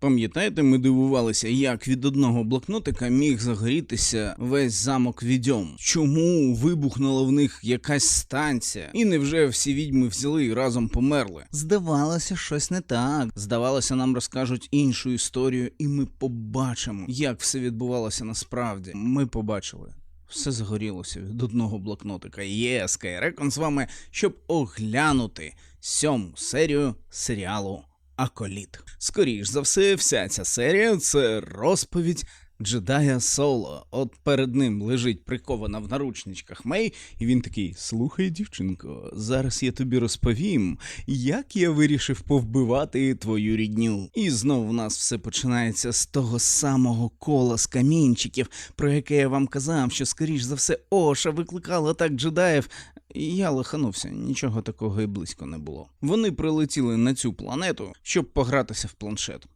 Пам'ятаєте, ми дивувалися, як від одного блокнотика міг загорітися весь замок відьом? Чому вибухнула в них якась станція? І невже всі відьми взяли і разом померли? Здавалося, щось не так. Здавалося, нам розкажуть іншу історію, і ми побачимо, як все відбувалося насправді. Ми побачили. Все загорілося від одного блокнотика. Є Скайрекон з вами, щоб оглянути сьому серію серіалу Аколіт. Скоріш за все, вся ця серія це розповідь Джедая Соло. От перед ним лежить прикована в наручничках Мей, і він такий: Слухай, дівчинко, зараз я тобі розповім, як я вирішив повбивати твою рідню. І знову в нас все починається з того самого кола з камінчиків, про яке я вам казав, що скоріш за все Оша викликала так джедаїв. Я лоханувся, нічого такого і близько не було. Вони прилетіли на цю планету, щоб погратися в планшет.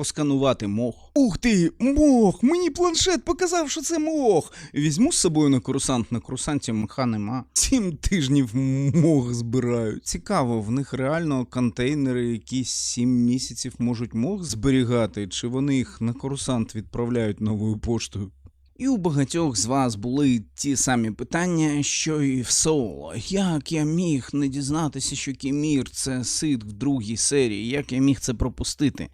Посканувати мох. Ух ти, мох! Мені планшет показав, що це мох. Візьму з собою на курсант. На курсанті мха нема. Сім тижнів мох збирають. Цікаво, в них реально контейнери якісь сім місяців можуть мох зберігати, чи вони їх на курсант відправляють новою поштою. І у багатьох з вас були ті самі питання, що і в Соло. Як я міг не дізнатися, що Кімір це сит в другій серії, як я міг це пропустити?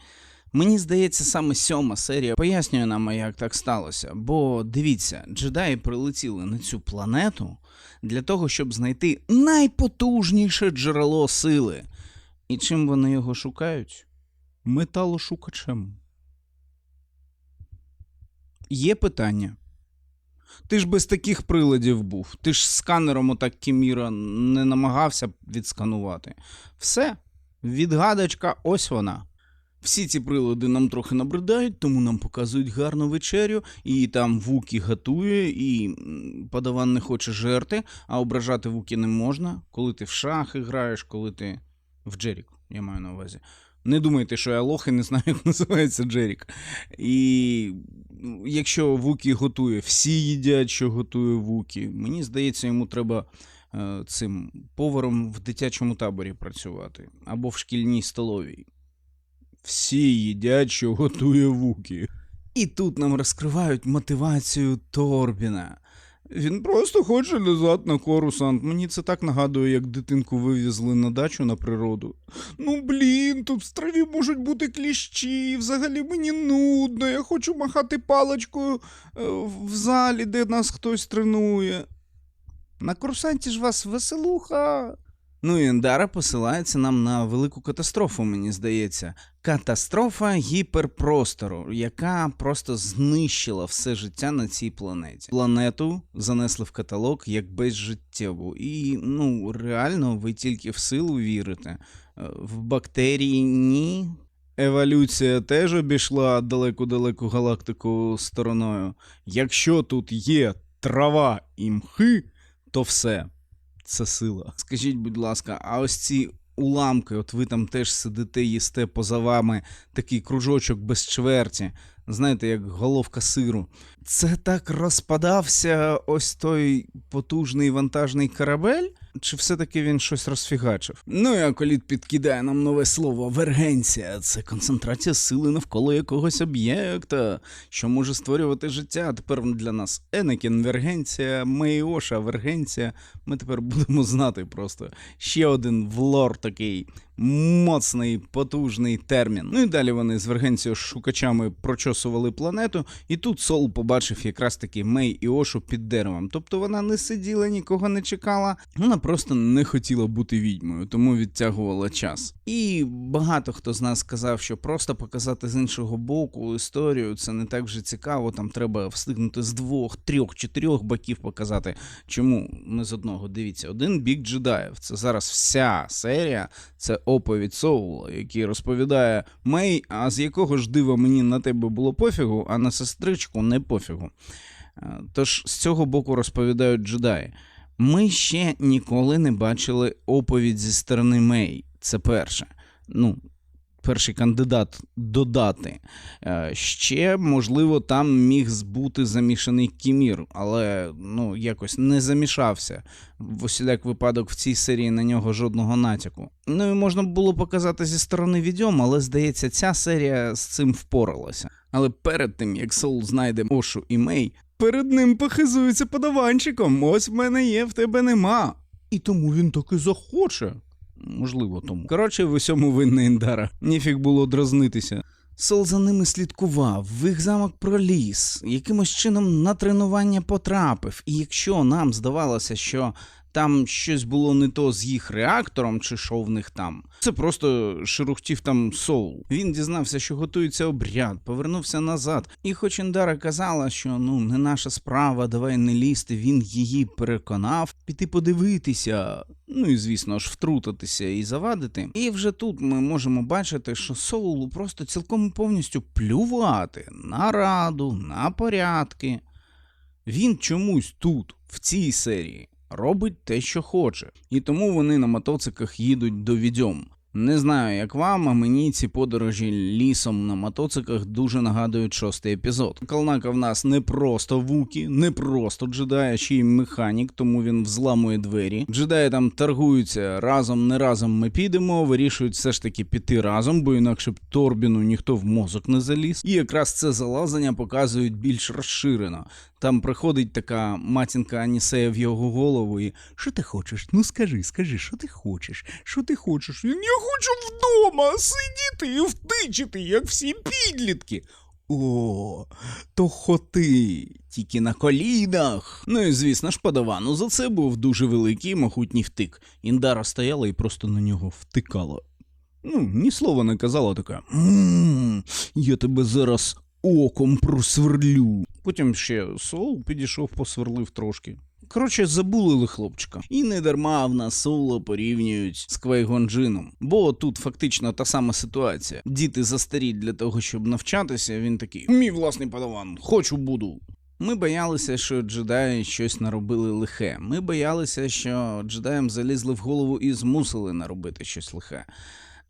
Мені здається, саме сьома серія пояснює нам, як так сталося. Бо дивіться, джедаї прилетіли на цю планету для того, щоб знайти найпотужніше джерело сили. І чим вони його шукають? Металошукачем. Є питання. Ти ж без таких приладів був. Ти ж сканером отак Кіміра не намагався відсканувати. Все, відгадочка, ось вона. Всі ці прилади нам трохи набридають, тому нам показують гарну вечерю, і там Вукі готує, і м, подаван не хоче жерти, а ображати Вукі не можна, коли ти в шахи граєш, коли ти в Джерік, я маю на увазі. Не думайте, що я лох і не знаю, як називається Джерік. І ну, якщо Вукі готує, всі їдять, що готує Вукі. Мені здається, йому треба е, цим поваром в дитячому таборі працювати або в шкільній столовій. Всі їдять, що готує Вукі. І тут нам розкривають мотивацію Торбіна. Він просто хоче лизати на корусант. Мені це так нагадує, як дитинку вивезли на дачу на природу. Ну блін, тут в траві можуть бути кліщі, взагалі мені нудно, я хочу махати паличкою е, в залі, де нас хтось тренує. На курсанті ж вас веселуха. Ну і Ендара посилається нам на велику катастрофу, мені здається. Катастрофа гіперпростору, яка просто знищила все життя на цій планеті. Планету занесли в каталог як безжиттєву. І ну реально ви тільки в силу вірите. Е, В бактерії ні. Еволюція теж обійшла далеку-далеку галактику стороною. Якщо тут є трава і мхи, то все це сила. Скажіть, будь ласка, а ось ці уламки, от ви там теж сидите, їсте поза вами такий кружочок без чверті, знаєте, як головка сиру. Це так розпадався ось той потужний вантажний корабель? Чи все-таки він щось розфігачив? Ну і Аколіт підкидає нам нове слово вергенція. Це концентрація сили навколо якогось об'єкта, що може створювати життя. Тепер для нас Енекін вергенція, Мейоша вергенція. Ми тепер будемо знати просто ще один влор такий моцний, потужний термін. Ну і далі вони з вергенцією шукачами прочосували планету, і тут Сол побачив якраз таки Мей і Ошу під деревом. Тобто вона не сиділа, нікого не чекала. Вона просто не хотіла бути відьмою, тому відтягувала час. І багато хто з нас сказав, що просто показати з іншого боку історію це не так вже цікаво. Там треба встигнути з двох, трьох, чотирьох боків показати. Чому не з одного? Дивіться, один бік джедаїв. Це зараз вся серія. Це оповідь Соула, який розповідає Мей, а з якого ж дива мені на тебе було пофігу, а на сестричку не пофігу. Е, Тож з цього боку розповідають джедаї. Ми ще ніколи не бачили оповідь зі сторони Мей. Це перше. Ну, перший кандидат додати. Е, Ще, можливо, там міг бути замішаний Кімір, але ну, якось не замішався. В усіляк випадок в цій серії на нього жодного натяку. Ну і можна було показати зі сторони відьом, але здається, ця серія з цим впоралася. Але перед тим, як Соул знайде Ошу і Мей, перед ним похизується подаванчиком. Ось в мене є, в тебе нема. І тому він таки захоче. Можливо, тому. Коротше, в усьому винна Індара. Ніфік було дразнитися. Сол за ними слідкував, в їх замок проліз, якимось чином на тренування потрапив. І якщо нам здавалося, що там щось було не то з їх реактором, чи що в них там, це просто шерухтів там соул. Він дізнався, що готується обряд, повернувся назад. І хоч Індара казала, що ну не наша справа, давай не лізти, він її переконав піти подивитися. Ну і звісно ж втрутитися і завадити. І вже тут ми можемо бачити, що Соулу просто цілком повністю плювати на раду, на порядки. Він чомусь тут, в цій серії, робить те, що хоче, і тому вони на мотоциклах їдуть до відьом. Не знаю, як вам, а мені ці подорожі лісом на мотоциклах дуже нагадують шостий епізод. Калнака в нас не просто вукі, не просто джедай, а ще й механік, тому він взламує двері. Джедаї там торгуються разом, не разом ми підемо, вирішують все ж таки піти разом, бо інакше б Торбіну ніхто в мозок не заліз. І якраз це залазення показують більш розширено. Там приходить така матінка Анісея в його голову і що ти хочеш? Ну скажи, скажи, що ти хочеш? Що ти хочеш? Я хочу вдома сидіти і втичити, як всі підлітки. О, то хоти, тільки на колінах. Ну і звісно ж, подавану за це був дуже великий могутній втик. Індара стояла і просто на нього втикала. Ну, ні слова не казала така. «М, Я тебе зараз оком просверлю. Потім ще Соул підійшов, посверлив трошки. Коротше, забулили хлопчика. І не дарма в нас Соула порівнюють з Квейгонджином. Бо тут фактично та сама ситуація. Діти застарі для того, щоб навчатися, він такий: мій власний подаван, хочу буду. Ми боялися, що джедаї щось наробили лихе. Ми боялися, що джедаям залізли в голову і змусили наробити щось лихе.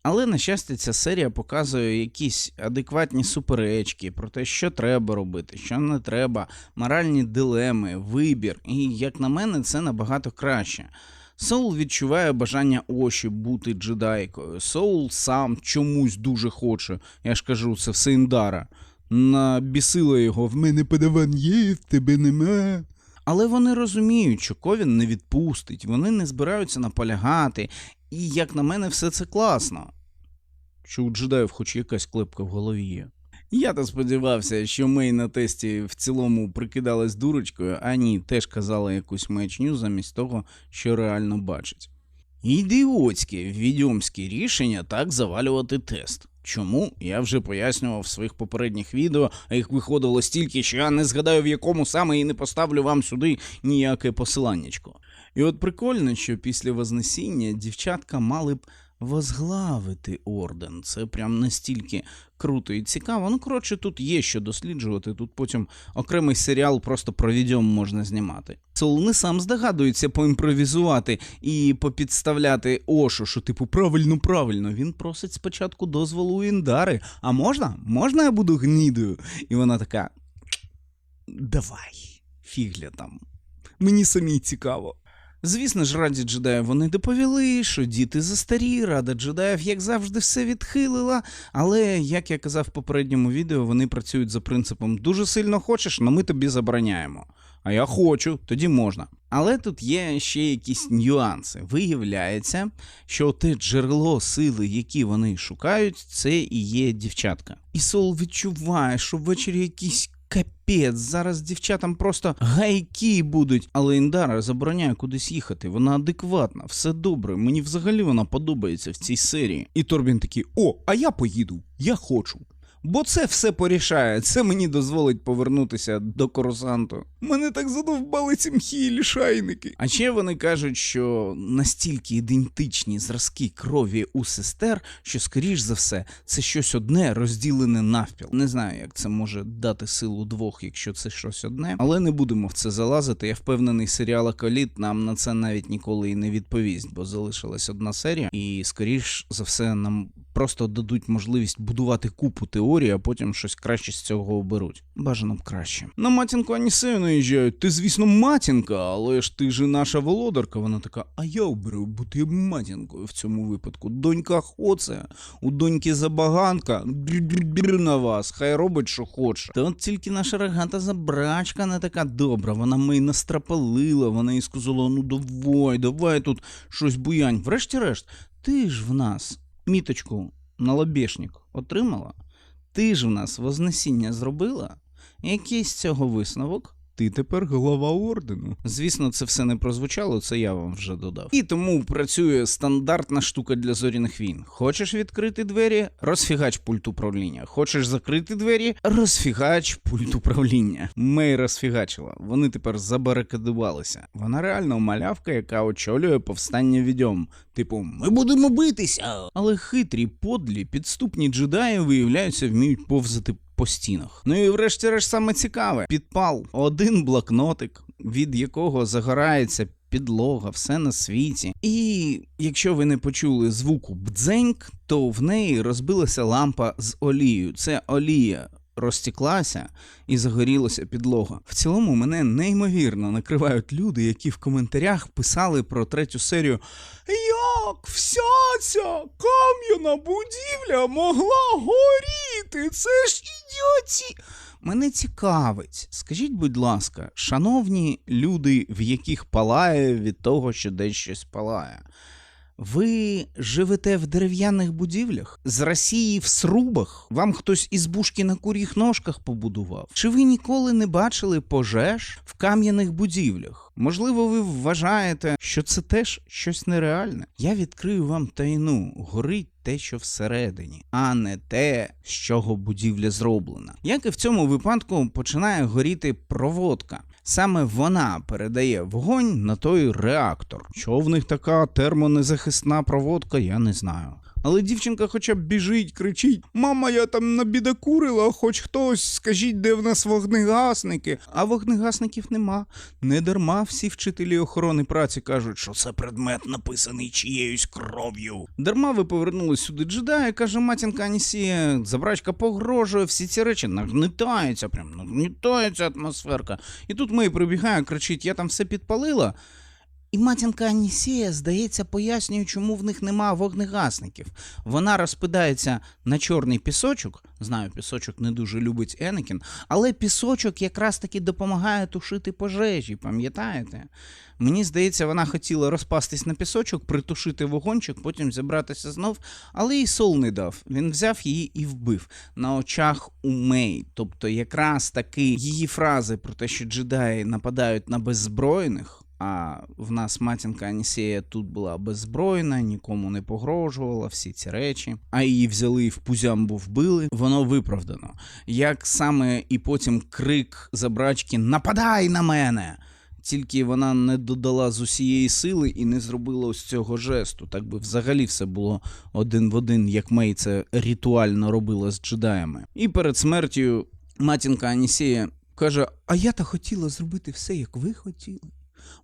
Але, на щастя, ця серія показує якісь адекватні суперечки про те, що треба робити, що не треба, моральні дилеми, вибір. І, як на мене, це набагато краще. Соул відчуває бажання Оші бути джедайкою. Соул сам чомусь дуже хоче. Я ж кажу, це все Індара. Набісило його, в мене подаван є, в тебе нема. Але вони розуміють, що Ковін не відпустить, вони не збираються наполягати, і, як на мене, все це класно. Що у джедаїв хоч якась клепка в голові є. Я то сподівався, що Мей на тесті в цілому прикидалась дурочкою, а ні, теж казала якусь маячню замість того, що реально бачить. Ідіотське відьомське рішення так завалювати тест. Чому я вже пояснював в своїх попередніх відео, а їх виходило стільки, що я не згадаю, в якому саме і не поставлю вам сюди ніяке посиланнячко. І от прикольно, що після Вознесіння дівчатка мали б возглавити орден. Це прям настільки круто і цікаво. Ну, коротше, тут є що досліджувати. Тут потім окремий серіал просто про відьом можна знімати. Сол не сам здогадується поімпровізувати і попідставляти Ошу, що типу правильно, правильно. Він просить спочатку дозволу у Індари. А можна? Можна я буду гнідою? І вона така. Давай, фігля там. Мені самій цікаво. Звісно ж, раді джедаїв вони доповіли, що діти застарі, рада джедаїв, як завжди, все відхилила. Але, як я казав в попередньому відео, вони працюють за принципом дуже сильно хочеш, але ми тобі забороняємо. А я хочу, тоді можна. Але тут є ще якісь нюанси. Виявляється, що те джерело сили, які вони шукають, це і є дівчатка. І Сол відчуває, що ввечері якийсь капець, зараз дівчатам просто гайки будуть. Але Індара забороняє кудись їхати. Вона адекватна, все добре. Мені взагалі вона подобається в цій серії. І Торбін такий: о, а я поїду, я хочу. Бо це все порішає, це мені дозволить повернутися до Корусанту. Мене так задовбали ці мхі і лішайники. А ще вони кажуть, що настільки ідентичні зразки крові у сестер, що, скоріш за все, це щось одне розділене навпіл. Не знаю, як це може дати силу двох, якщо це щось одне, але не будемо в це залазити. Я впевнений, серіал Аколіт нам на це навіть ніколи і не відповість, бо залишилась одна серія, і скоріш за все нам просто дадуть можливість будувати купу теорій, а потім щось краще з цього оберуть. Бажано б краще. На матінку Анісею наїжджають. Ти, звісно, матінка, але ж ти ж наша володарка. Вона така, а я оберу бути матінкою в цьому випадку. Донька хоце, у доньки забаганка. Бррр на вас, хай робить, що хоче. Та от тільки наша рогата забрачка не така добра. Вона ми настрапалила, вона і сказала: ну давай, давай тут щось буянь. Врешті-решт, ти ж в нас міточку на лобішник отримала? Ти ж в нас вознесіння зробила? Який з цього висновок? Ти тепер голова ордену. Звісно, це все не прозвучало, це я вам вже додав. І тому працює стандартна штука для зоряних війн. Хочеш відкрити двері? Розфігач пульт управління. Хочеш закрити двері? Розфігач пульт управління. Мей розфігачила. Вони тепер забарикадувалися. Вона реально малявка, яка очолює повстання відьом. Типу, ми будемо битися. Але хитрі, подлі, підступні джедаї виявляються, вміють повзати по стінах. Ну і врешті-решт саме цікаве: підпал один блокнотик, від якого загорається. Підлога, все на світі. І якщо ви не почули звуку бдзеньк, то в неї розбилася лампа з олією. Це олія розтіклася і загорілася підлога. В цілому мене неймовірно накривають люди, які в коментарях писали про третю серію. Як вся ця кам'яна будівля могла горіти? Це ж ідіоті. Мене цікавить, скажіть, будь ласка, шановні люди, в яких палає від того, що десь щось палає. Ви живете в дерев'яних будівлях? З Росії в срубах? Вам хтось ізбушки на куріх ножках побудував? Чи ви ніколи не бачили пожеж в кам'яних будівлях? Можливо, ви вважаєте, що це теж щось нереальне? Я відкрию вам тайну. Горить те, що всередині, а не те, з чого будівля зроблена. Як і в цьому випадку починає горіти проводка. Саме вона передає вогонь на той реактор. Чого в них така термонезахисна проводка, я не знаю. Але дівчинка хоча б біжить, кричить: Мама, я там набідокурила, хоч хтось, скажіть, де в нас вогнегасники. А вогнегасників нема. Не дарма всі вчителі охорони праці кажуть, що це предмет написаний чиєюсь кров'ю. Дарма ви повернули сюди джедая, каже матінка Анісія, забрачка погрожує, всі ці речі нагнетаються, прям нагнетається атмосферка. І тут Мей прибігає, кричить: Я там все підпалила. І матінка Анісія, здається, пояснює, чому в них нема вогнегасників. Вона розпидається на чорний пісочок. Знаю, пісочок не дуже любить Енекін, але пісочок якраз таки допомагає тушити пожежі, пам'ятаєте? Мені здається, вона хотіла розпастись на пісочок, притушити вогончик, потім зібратися знов, але їй сол не дав. Він взяв її і вбив на очах у Мей. Тобто, якраз таки її фрази про те, що джедаї нападають на беззбройних. А в нас матінка Анісія тут була беззбройна, нікому не погрожувала, всі ці речі. А її взяли і в пузямбу вбили. Воно виправдано. Як саме і потім крик забрачки Нападай на мене! Тільки вона не додала з усієї сили і не зробила ось цього жесту. Так би взагалі все було один в один, як Мей це ритуально робила з джедаями. І перед смертю матінка Анісія каже: А я та хотіла зробити все, як ви хотіли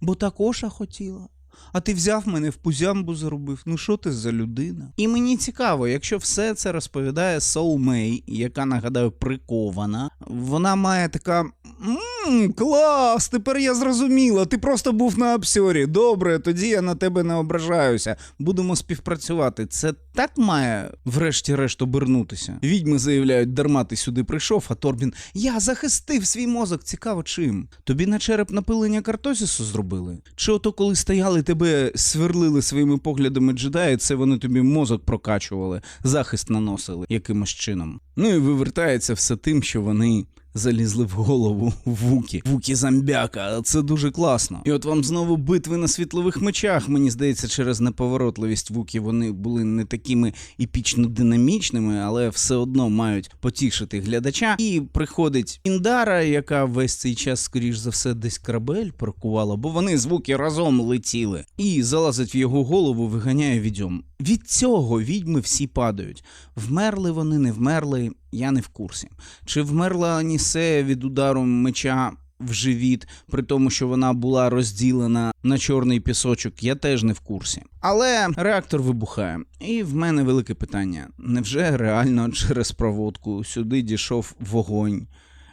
бо також хотіла. А ти взяв мене в пузямбу заробив. Ну що ти за людина? І мені цікаво, якщо все це розповідає Соу Мей, яка нагадаю прикована, вона має така. Ммм, клас, тепер я зрозуміла. Ти просто був на обсьорі. Добре, тоді я на тебе не ображаюся. Будемо співпрацювати. Це так має, врешті-решт, обернутися. Відьми заявляють, дарма ти сюди прийшов, а Торбін. Я захистив свій мозок. Цікаво чим. Тобі на череп напилення картозісу зробили? Чи ото коли стояли тебе сверлили своїми поглядами джедаї, це вони тобі мозок прокачували, захист наносили якимось чином. Ну і вивертається все тим, що вони. Залізли в голову вуки, вуки зомбяка. Це дуже класно. І от вам знову битви на світлових мечах. Мені здається, через неповоротливість вуків вони були не такими епічно динамічними, але все одно мають потішити глядача. І приходить Індара, яка весь цей час, скоріш за все, десь корабель паркувала, бо вони звуки разом летіли. І залазить в його голову, виганяє відьом. Від цього відьми всі падають. Вмерли вони, не вмерли, я не в курсі. Чи вмерла Анісея від удару меча в живіт, при тому, що вона була розділена на чорний пісочок, я теж не в курсі. Але реактор вибухає. І в мене велике питання: невже реально через проводку сюди дійшов вогонь?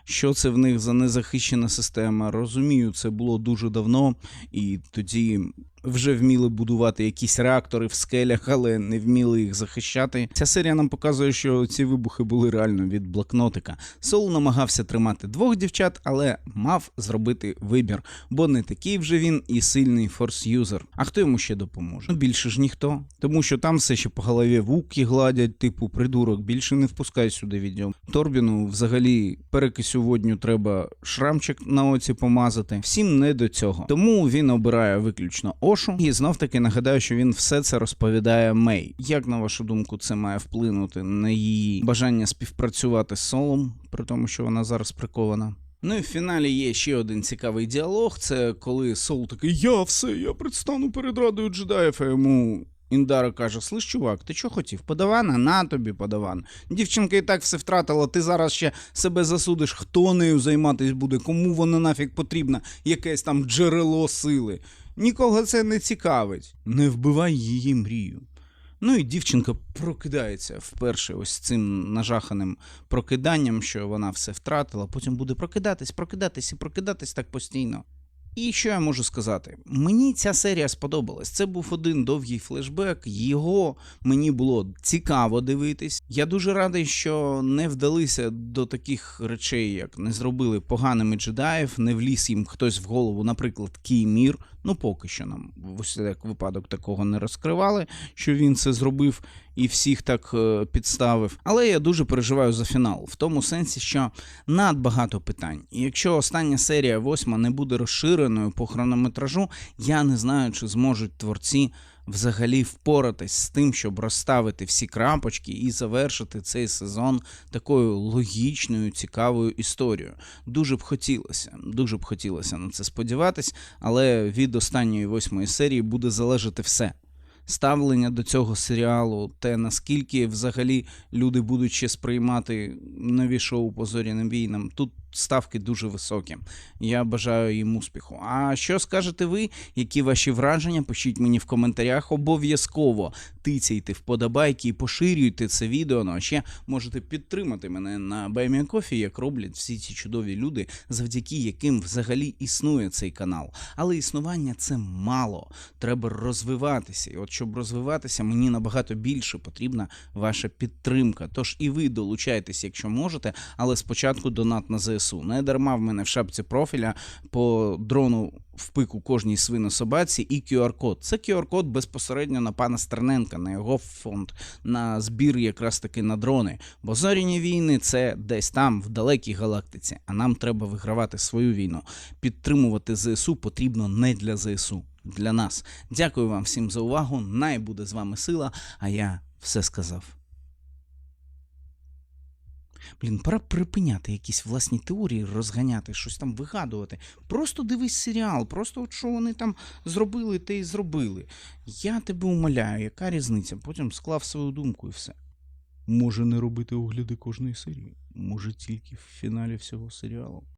Що це в них за незахищена система? Розумію, це було дуже давно, і тоді вже вміли будувати якісь реактори в скелях, але не вміли їх захищати. Ця серія нам показує, що ці вибухи були реально від блокнотика. Сол намагався тримати двох дівчат, але мав зробити вибір, бо не такий вже він і сильний форс-юзер. А хто йому ще допоможе? Ну, більше ж ніхто, тому що там все ще по голові вуки гладять, типу придурок, більше не впускай сюди відео. Торбіну взагалі перекисю водню треба шрамчик на оці помазати. Всім не до цього. Тому він обирає виключно Ошу. І знов таки нагадаю, що він все це розповідає Мей. Як на вашу думку, це має вплинути на її бажання співпрацювати з Солом, при тому, що вона зараз прикована? Ну і в фіналі є ще один цікавий діалог. Це коли Сол такий: Я все, я предстану перед радою джедаїв, а йому. Індара каже: Слиш, чувак, ти що хотів? Подавана? На тобі подаван. Дівчинка і так все втратила, ти зараз ще себе засудиш, хто нею займатись буде, кому вона нафіг потрібна, якесь там джерело сили. Нікого це не цікавить. Не вбивай її мрію. Ну і дівчинка прокидається вперше ось цим нажаханим прокиданням, що вона все втратила, потім буде прокидатись, прокидатись і прокидатись так постійно. І що я можу сказати? Мені ця серія сподобалась. Це був один довгий флешбек. Його мені було цікаво дивитись. Я дуже радий, що не вдалися до таких речей, як не зробили поганими джедаїв, не вліз їм хтось в голову, наприклад, Кіймір. Ну, поки що нам в усяк випадок такого не розкривали, що він це зробив і всіх так е, підставив. Але я дуже переживаю за фінал, в тому сенсі, що надбагато питань. І якщо остання серія восьма не буде розширеною по хронометражу, я не знаю, чи зможуть творці взагалі впоратись з тим, щоб розставити всі крапочки і завершити цей сезон такою логічною, цікавою історією. Дуже б хотілося, дуже б хотілося на це сподіватись, але від останньої восьмої серії буде залежати все. Ставлення до цього серіалу, те наскільки взагалі люди будуть ще сприймати нові шоу по зоряним війнам. Тут ставки дуже високі. Я бажаю їм успіху. А що скажете ви? Які ваші враження? Пишіть мені в коментарях. Обов'язково тицяйте вподобайки і поширюйте це відео. Ну а ще можете підтримати мене на BuyMeACoffee, як роблять всі ці чудові люди, завдяки яким взагалі існує цей канал. Але існування це мало. Треба розвиватися. І от щоб розвиватися, мені набагато більше потрібна ваша підтримка. Тож і ви долучайтесь, якщо можете, але спочатку донат на ЗСУ. Не дарма в мене в шапці профіля по дрону в пику кожній свинособаці і QR-код. Це QR-код безпосередньо на пана Стерненка, на його фонд, на збір якраз таки на дрони. Бо зоряні війни це десь там, в далекій галактиці. А нам треба вигравати свою війну. Підтримувати ЗСУ потрібно не для ЗСУ, для нас. Дякую вам всім за увагу. Най буде з вами сила, а я все сказав. Блін, пора припиняти якісь власні теорії, розганяти, щось там вигадувати. Просто дивись серіал, просто от що вони там зробили, те й зробили. Я тебе умоляю, яка різниця? Потім склав свою думку і все. Може не робити огляди кожної серії, може тільки в фіналі всього серіалу.